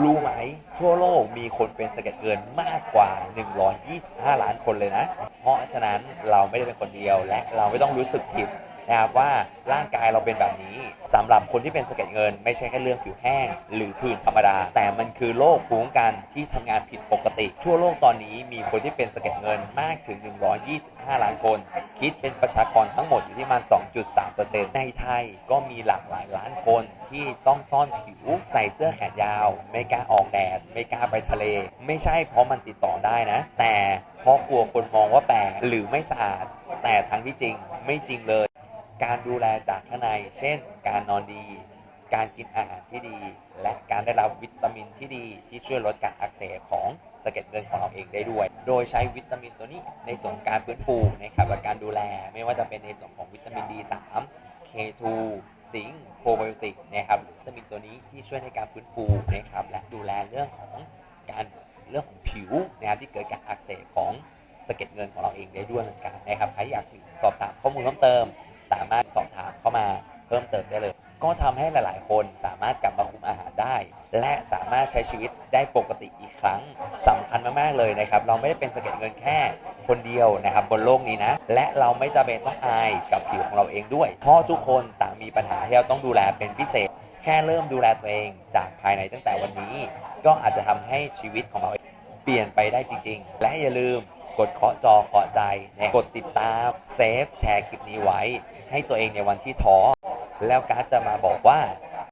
รู้ไหมทั่วโลกมีคนเป็นสะเก็ดเงินมากกว่า 125 ล้านคนเลยนะ เพราะฉะนั้นเราไม่ได้เป็นคนเดียวและเราไม่ต้องรู้สึกผิด นะครับว่าร่างกายเราเป็นแบบนี้สำหรับคนที่เป็นสะเก็ดเงิน ไม่ใช่แค่เรื่องผิวแห้ง หรือผื่นธรรมดา แต่มันคือโรคภูมิคุ้มกันที่ทำงานผิดปกติ ทั่วโลกตอนนี้มีคนที่เป็นสะเก็ดเงินมากถึง 125 ล้านคน คิดเป็นประชากรทั้งหมดอยู่ที่ประมาณ 2.3%ในไทยก็มีหลากหลายล้านคนที่ต้องซ่อนผิวใส่เสื้อแขนยาว ไม่กล้าออกแดด ไม่กล้าไปทะเล ไม่ใช่เพราะมันติดต่อได้นะ แต่เพราะกลัวคนมองว่าแปลกหรือไม่สะอาด แต่ทั้งที่จริงไม่จริงเลย การดูแลจากข้างใน เช่น การนอนดี การกินอาหารที่ดี และการได้รับวิตามินที่ดี ที่ช่วยลดการอักเสบของสะเก็ดเงินของเราเองได้ด้วย โดยใช้วิตามินตัวนี้ในส่วนการฟื้นฟูนะครับและการดูแลไม่ว่าจะเป็นในส่วนของวิตามิน D3 K2 ซิงค์โปรไบโอติกนะครับหรือวิตามินตัวนี้ที่ช่วยในการฟื้นฟูนะครับและดูแลเรื่องของการเรื่องของผิวนะครับที่เกิดการอักเสบของสะเก็ดเงินของเราเองได้ด้วยเหมือนกันนะครับใครอยากสอบถามข้อมูลเพิ่มเติม สามารถสอบถามเข้ามาเพิ่มเติมได้เลย ก็ทำให้หลาย ๆ คนสามารถกลับมาคุมอาหารได้ และสามารถใช้ชีวิตได้ปกติอีกครั้งสำคัญมาก ๆ เลยนะครับ เราไม่ได้เป็นสะเก็ดเงินแค่คนเดียวนะครับบนโลกนี้นะ และเราไม่จำเป็นต้องอายกับผิวของเราเองด้วย เพราะทุกคนต่างมีปัญหาที่เราต้องดูแลเป็นพิเศษ แค่เริ่มดูแลตัวเองจากภายในตั้งแต่วันนี้ ก็อาจจะทำให้ชีวิตของเราเปลี่ยนไปได้จริง ๆ และอย่าลืม กดเคาะจอเคาะใจนะกดติดตามเซฟแชร์คลิปนี้ไว้ ให้ตัวเองในวันที่ท้อแล้วการดจะมาบอกว่า